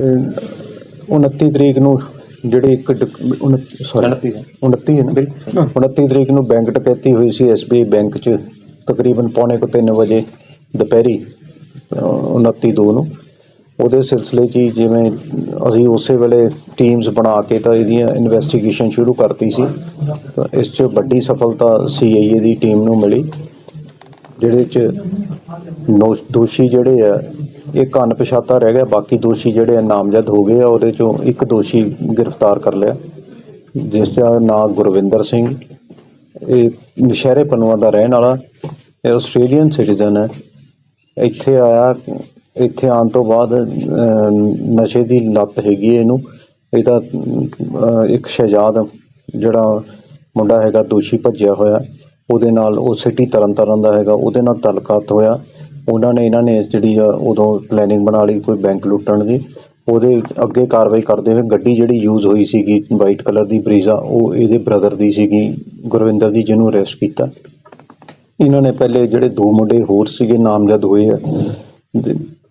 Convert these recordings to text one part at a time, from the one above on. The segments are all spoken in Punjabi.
ਇਹ 29 ਤਰੀਕ ਨੂੰ ਜਿਹੜੇ ਇੱਕ ਸੌਰੀ 29 ਹੈ। 29 ਹੈ ਨਾ? 29 ਤਰੀਕ ਨੂੰ ਬੈਂਕ ਡਕੈਤੀ ਹੋਈ ਸੀ ਐਸਬੀਆਈ ਬੈਂਕ 'ਚ ਤਕਰੀਬਨ ਪੌਣੇ ਕੁ 3 ਵਜੇ ਦੁਪਹਿਰੀ ਅਹ 29 ਦੋ ਨੂੰ। ਉਹਦੇ ਸਿਲਸਿਲੇ 'ਚ ਜਿਵੇਂ ਅਸੀਂ ਉਸੇ ਵੇਲੇ ਟੀਮਸ ਬਣਾ ਕੇ ਤਾਂ ਇਹਦੀਆਂ ਇਨਵੈਸਟੀਗੇਸ਼ਨ ਸ਼ੁਰੂ ਕਰਤੀ ਸੀ। ਤਾਂ ਇਸ 'ਚ ਵੱਡੀ ਸਫਲਤਾ ਸੀਆਈਏ ਦੀ ਟੀਮ ਨੂੰ ਮਿਲੀ ਜਿਹੜੇ 'ਚ ਨੋ- ਦੋਸ਼ੀ ਜਿਹੜੇ ਆ ਇੱਕ ਅਣਪਛਾਤਾ ਰਹਿ ਗਿਆ, ਬਾਕੀ ਦੋਸ਼ੀ ਜਿਹੜੇ ਆ ਨਾਮਜ਼ਦ ਹੋ ਗਏ ਆ, ਉਹਦੇ ਚੋਂ ਇੱਕ ਦੋਸ਼ੀ ਗ੍ਰਿਫਤਾਰ ਕਰ ਲਿਆ, ਜਿਸ ਦਾ ਨਾਮ ਗੁਰਵਿੰਦਰ ਸਿੰਘ, ਇਹ ਨਸ਼ਹਿਰੇ ਪਨੂਆ ਦਾ ਰਹਿਣ ਵਾਲਾ, ਇਹ ਆਸਟ੍ਰੇਲੀਅਨ ਸਿਟੀਜ਼ਨ ਹੈ। ਇੱਥੇ ਆਇਆ, ਇੱਥੇ ਆਉਣ ਤੋਂ ਬਾਅਦ ਨਸ਼ੇ ਦੀ ਲੱਤ ਹੈਗੀ ਹੈ ਇਹਨੂੰ, ਇਹਦਾ ਇੱਕ ਸ਼ਹਿਜ਼ਾਦ ਜਿਹੜਾ ਮੁੰਡਾ ਹੈਗਾ ਦੋਸ਼ੀ ਭੱਜਿਆ ਹੋਇਆ, ਉਹਦੇ ਨਾਲ ਉਹ ਸਿਟੀ ਤਰਨਤਾਰਨ ਦਾ ਹੈਗਾ, ਉਹਦੇ ਨਾਲ ਤਲਕਾਤ ਹੋਇਆ। ਉਹਨਾਂ ਨੇ, ਇਹਨਾਂ ਨੇ ਜਿਹੜੀ ਆ ਉਦੋਂ ਪਲੈਨਿੰਗ ਬਣਾ ਲਈ ਕੋਈ ਬੈਂਕ ਲੁੱਟਣ ਦੀ। ਉਹਦੇ ਅੱਗੇ ਕਾਰਵਾਈ ਕਰਦੇ ਹੋਏ ਗੱਡੀ ਜਿਹੜੀ ਯੂਜ਼ ਹੋਈ ਸੀਗੀ ਵਾਈਟ ਕਲਰ ਦੀ ਬਰੀਜ਼ਾ, ਉਹ ਇਹਦੇ ਬ੍ਰਦਰ ਦੀ ਸੀਗੀ, ਗੁਰਵਿੰਦਰ ਦੀ ਜਿਹਨੂੰ ਅਰੈਸਟ ਕੀਤਾ। ਇਹਨਾਂ ਨੇ ਪਹਿਲੇ ਜਿਹੜੇ ਦੋ ਮੁੰਡੇ ਹੋਰ ਸੀਗੇ, ਨਾਮਜ਼ਦ ਹੋਏ ਆ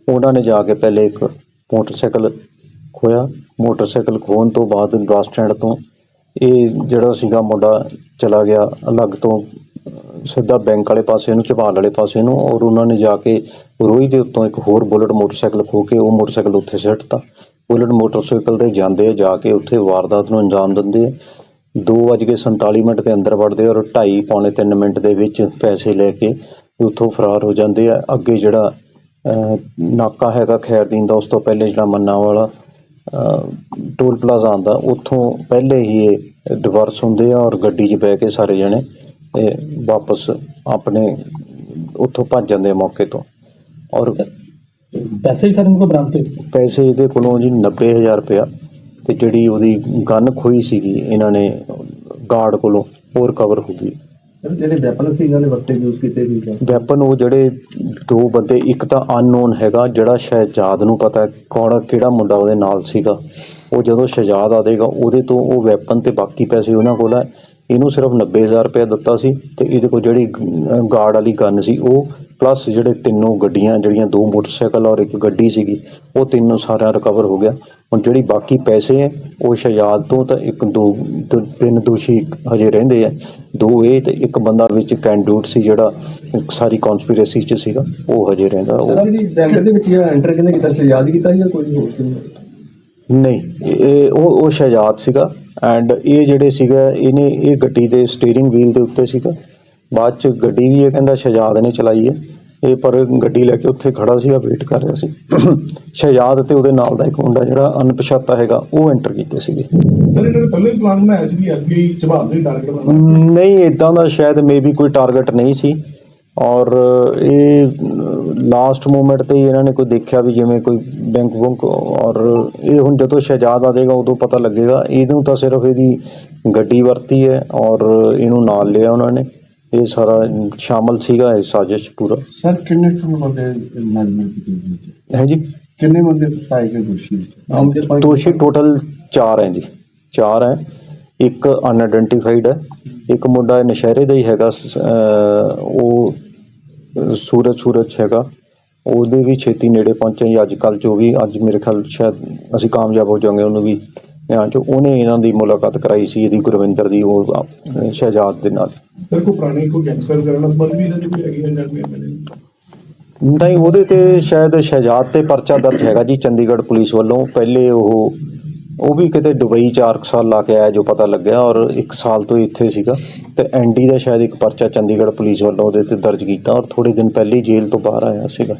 ਉਹਨਾਂ ਨੇ ਜਾ ਕੇ ਪਹਿਲੇ ਇੱਕ ਮੋਟਰਸਾਈਕਲ ਖੋਇਆ ਮੋਟਰਸਾਈਕਲ ਖੋਹਣ ਤੋਂ ਬਾਅਦ ਬੱਸ ਸਟੈਂਡ ਤੋਂ ਇਹ ਜਿਹੜਾ ਸੀਗਾ ਮੁੰਡਾ ਚਲਾ ਗਿਆ, ਅਲੱਗ ਤੋਂ ਸਿੱਧਾ ਬੈਂਕ ਵਾਲੇ ਪਾਸੇ ਨੂੰ ਝਬਾਲ ਵਾਲੇ ਪਾਸੇ ਨੂੰ ਔਰ ਉਹਨਾਂ ਨੇ ਜਾ ਕੇ ਰੋਈ ਦੇ ਉੱਤੋਂ ਇੱਕ ਹੋਰ ਬੁਲਟ ਮੋਟਰਸਾਈਕਲ ਖੋ ਕੇ ਉਹ ਮੋਟਰਸਾਈਕਲ ਉੱਥੇ ਸਿੱਟਤਾ ਬੁਲਟ ਮੋਟਰਸਾਈਕਲ ਤੇ ਜਾਂਦੇ ਆ, ਜਾ ਕੇ ਉੱਥੇ ਵਾਰਦਾਤ ਨੂੰ ਅੰਜਾਮ ਦਿੰਦੇ ਆ। 2:47 ਮਿੰਟ ਦੇ ਅੰਦਰ ਵੜਦੇ ਔਰ 2:30 ਪੌਣੇ 3 ਮਿੰਟ ਦੇ ਵਿੱਚ ਪੈਸੇ ਲੈ ਕੇ ਉੱਥੋਂ ਫਰਾਰ ਹੋ ਜਾਂਦੇ ਆ। ਅੱਗੇ ਜਿਹੜਾ ਨਾਕਾ ਹੈਗਾ ਖੈਰਦੀਨ ਦਾ, ਉਸ ਤੋਂ ਪਹਿਲੇ ਜਿਹੜਾ ਮੰਨਾ ਵਾਲਾ ਟੋਲ ਪਲਾਜ਼ਾ ਆਉਂਦਾ, ਉੱਥੋਂ ਪਹਿਲੇ ਹੀ ਇਹ ਡਿਵਰਸ ਹੁੰਦੇ ਆ ਔਰ ਗੱਡੀ 'ਚ ਬਹਿ ਕੇ ਸਾਰੇ ਜਣੇ ਇਹ ਵਾਪਸ ਆਪਣੇ ਉੱਥੋਂ ਭੱਜ ਜਾਂਦੇ ਆ ਮੌਕੇ ਤੋਂ। ਔਰ ਪੈਸੇ ਹੀ ਸਾਰੇ ਨੂੰ ਬਰਾਮਦ ਹੋਏ। ਪੈਸੇ ਇਹਦੇ ਕੋਲੋਂ ਜੀ 90000 ਰੁਪਇਆ ਤੇ ਜਿਹੜੀ ਉਹਦੀ ਗਨ ਖੋਈ ਸੀਗੀ ਇਹਨਾਂ ਨੇ ਗਾਰਡ ਕੋਲੋਂ ਹੋਰ ਕਵਰ ਹੋ ਗਈ। ਜਿਹੜੇ ਵੈਪਨ ਸੀ ਇਹਨਾਂ ਨੇ ਵਰਤੇ ਯੂਜ਼ ਕੀਤੇ ਸੀ ਵੈਪਨ ਉਹ ਜਿਹੜੇ ਦੋ ਬੰਦੇ ਇੱਕ ਤਾਂ ਅਨਨੋਨ ਹੈਗਾ ਜਿਹੜਾ ਸ਼ਹਿਜਾਦ ਨੂੰ ਪਤਾ ਕੌਣ ਕਿਹੜਾ ਮੁੰਡਾ ਉਹਦੇ ਨਾਲ ਸੀਗਾ। ਉਹ ਜਦੋਂ ਸ਼ਹਿਜਾਦ ਆਦੇਗਾ ਉਹਦੇ ਤੋਂ ਉਹ ਵੈਪਨ ਤੇ ਬਾਕੀ ਪੈਸੇ ਉਹਨਾਂ ਕੋਲ ਹੈ ਇਹਨੂੰ ਸਿਰਫ 90000 ਰੁਪਏ ਦਿੱਤਾ ਸੀ ਤੇ ਇਹਦੇ ਕੋਲ ਜਿਹੜੀ ਗਾਰਡ ਵਾਲੀ ਗਨ ਸੀ, ਉਹ ਪਲੱਸ ਜਿਹੜੇ ਤਿੰਨੋਂ ਗੱਡੀਆਂ, ਜਿਹੜੀਆਂ ਦੋ ਮੋਟਰਸਾਈਕਲ ਔਰ ਇੱਕ ਗੱਡੀ ਸੀਗੀ, ਉਹ ਤਿੰਨੋਂ ਸਾਰਾ ਰਿਕਵਰ ਹੋ ਗਿਆ। ਹੁਣ ਜਿਹੜੀ ਬਾਕੀ ਪੈਸੇ ਹੈ, ਉਹ ਸ਼ਹਿਜਾਦ ਤੋਂ ਤਾਂ ਇੱਕ ਦੋ ਤ- ਤਿੰਨ ਦੋਸ਼ੀ ਹਜੇ ਰਹਿੰਦੇ ਆ। ਦੋ ਇਹ ਤੇ ਇੱਕ ਬੰਦਾ ਵਿੱਚ ਕੈਂਡੂਟ ਸੀ ਜਿਹੜਾ ਸਾਰੀ ਕਨਸਪੀਰੇਸੀ ਚ ਸੀਗਾ, ਉਹ ਹਜੇ ਰਹਿੰਦਾ। ਉਹ ਬੈਂਕ ਦੇ ਵਿੱਚ ਐਂਟਰ ਕਿੰਨੇ ਕੀਤਾ? ਸੀ ਕੀਤਾ ਜਾਂ ਕੋਈ ਹੋਰ ਨਹੀਂ ਇਹ ਉਹ ਉਹ ਸ਼ਹਿਜਾਦ ਸੀਗਾ ਐਂਡ ਇਹ ਜਿਹੜੇ ਸੀਗਾ ਇਹਨੇ ਇਹ ਗੱਡੀ ਦੇ ਸਟੀਅਰਿੰਗ ਵੀਲ ਦੇ ਉੱਤੇ ਸੀਗਾ। ਬਾਅਦ ਚ ਗੱਡੀ ਵੀ ਇਹ ਕਹਿੰਦਾ ਸ਼ਹਿਜਾਦ ਨੇ ਚਲਾਈ ਹੈ। ਇਹ ਪਰ ਗੱਡੀ ਲੈ ਕੇ ਉੱਥੇ ਖੜਾ ਸੀਗਾ ਵੇਟ ਕਰ ਰਿਹਾ ਸੀ। ਸ਼ਹਿਜਾਦ ਤੇ ਉਹਦੇ ਨਾਲ ਦਾ ਇੱਕ ਮੁੰਡਾ ਜਿਹੜਾ ਅਣਪਛਾਤਾ ਹੈਗਾ ਉਹ ਐਂਟਰ ਕੀਤੇ ਸੀਗੇ। ਸਰ ਇਹਨਾਂ ਨੇ ਪਹਿਲੇ ਪਲਾਨ ਬਣਾਇਆ ਸੀ ਵੀ ਅੱਗੇ ਝਬਾਲ ਦੇ ਟਾਰਗੇਟ ਨਹੀਂ ਇਦਾਂ ਦਾ ਸ਼ਾਇਦ ਮੇਬੀ ਕੋਈ ਟਾਰਗੇਟ ਨਹੀਂ ਸੀ। ਔਰ ਇਹ ਲਾਸਟ ਮੂਮੈਂਟ ਤੇ ਹੀ ਇਹਨਾਂ ਨੇ ਕੋਈ ਦੇਖਿਆ ਵੀ ਜਿਵੇਂ ਕੋਈ ਬੈਂਕ ਬੁੰਕ ਔਰ ਇਹ ਹੁਣ ਜਦੋਂ ਸ਼ਹਿਜਾਦ ਆ ਜਾਏਗਾ ਉਦੋਂ ਪਤਾ ਲੱਗੇਗਾ। ਇਹਨੂੰ ਤਾਂ ਸਿਰਫ ਇਹਦੀ ਗੱਡੀ ਵਰਤੀ ਹੈ ਔਰ ਇਹਨੂੰ ਨਾਲ ਲਿਆ ਉਹਨਾਂ ਨੇ। ਇਹ ਸਾਰਾ ਸ਼ਾਮਲ ਸੀਗਾ ਇਹ ਸਾਜ਼ਿਸ਼ ਪੂਰਾ। ਸਰ ਕਿੰਨੇ ਬੰਦੇ ਮੈਨੇਜਮੈਂਟ ਕੀਤੀ ਹੈ? ਜੀ ਕਿੰਨੇ ਬੰਦੇ ਪਾਏ ਗਏ ਦੋਸ਼ੀ? ਦੋਸ਼ੀ ਟੋਟਲ 4 ਹੈ ਜੀ। 4 ਹੈ। ਇੱਕ ਅਨਆਇਡੈਂਟੀਫਾਈਡ ਹੈ। ਇੱਕ ਮੁੰਡਾ ਨਸ਼ਹਿਰੇ ਦਾ ਹੀ ਹੈਗਾ ਉਹ ਸੂਰਜ ਸੂਰਜ ਹੈਗਾ। ਉਹਦੇ ਵੀ ਛੇਤੀ ਨੇੜੇ ਪਹੁੰਚੇ। ਜੀ ਅੱਜ ਕੱਲ ਜੋ ਵੀ ਅੱਜ ਮੇਰੇ ਖਿਆਲ ਸ਼ਾਇਦ ਅਸੀਂ ਕਾਮਯਾਬ ਹੋ ਜਾਵਾਂਗੇ ਉਹਨੂੰ ਵੀ। ਧਿਆਨ ਚ ਉਹਨੇ ਇਹਨਾਂ ਦੀ ਮੁਲਾਕਾਤ ਕਰਾਈ ਸੀ ਇਹਦੀ ਗੁਰਵਿੰਦਰ ਦੀ ਉਹ ਸ਼ਹਿਜਾਦ ਦੇ ਨਾਲ। ਸਰ ਕੋਈ ਪੁਰਾਣੀ ਕੋਈ ਗੈਂਗਸਟਰ ਕਰਨ ਸੰਬੰਧ ਵੀ ਇਹਨਾਂ ਦੀ ਕੋਈ ਹੈਗੀ ਹੈ ਜਾਂ ਨਹੀਂ ਉਹਦੇ ਤੇ ਸ਼ਾਇਦ ਸ਼ਹਿਜਾਦ ਤੇ ਪਰਚਾ ਦਰਜ ਹੈਗਾ ਜੀ ਚੰਡੀਗੜ੍ਹ ਪੁਲਿਸ ਵੱਲੋਂ। ਪਹਿਲੇ ਉਹ ਉਹ ਵੀ ਕਿਤੇ ਦੁਬਈ 4 ਸਾਲ ਲਾ ਕੇ ਆਇਆ ਜੋ ਪਤਾ ਲੱਗਿਆ ਔਰ 1 ਸਾਲ ਤੋਂ ਹੀ ਇੱਥੇ ਸੀਗਾ। ਤੇ ਐਨਡੀ ਦਾ ਸ਼ਾਇਦ ਇੱਕ ਪਰਚਾ ਚੰਡੀਗੜ੍ਹ ਪੁਲਿਸ ਵੱਲੋਂ ਉਹਦੇ ਤੇ ਦਰਜ ਕੀਤਾ ਔਰ ਥੋੜੇ ਦਿਨ ਪਹਿਲੇ ਹੀ ਜੇਲ੍ਹ ਤੋਂ ਬਾਹਰ ਆਇਆ ਸੀਗਾ।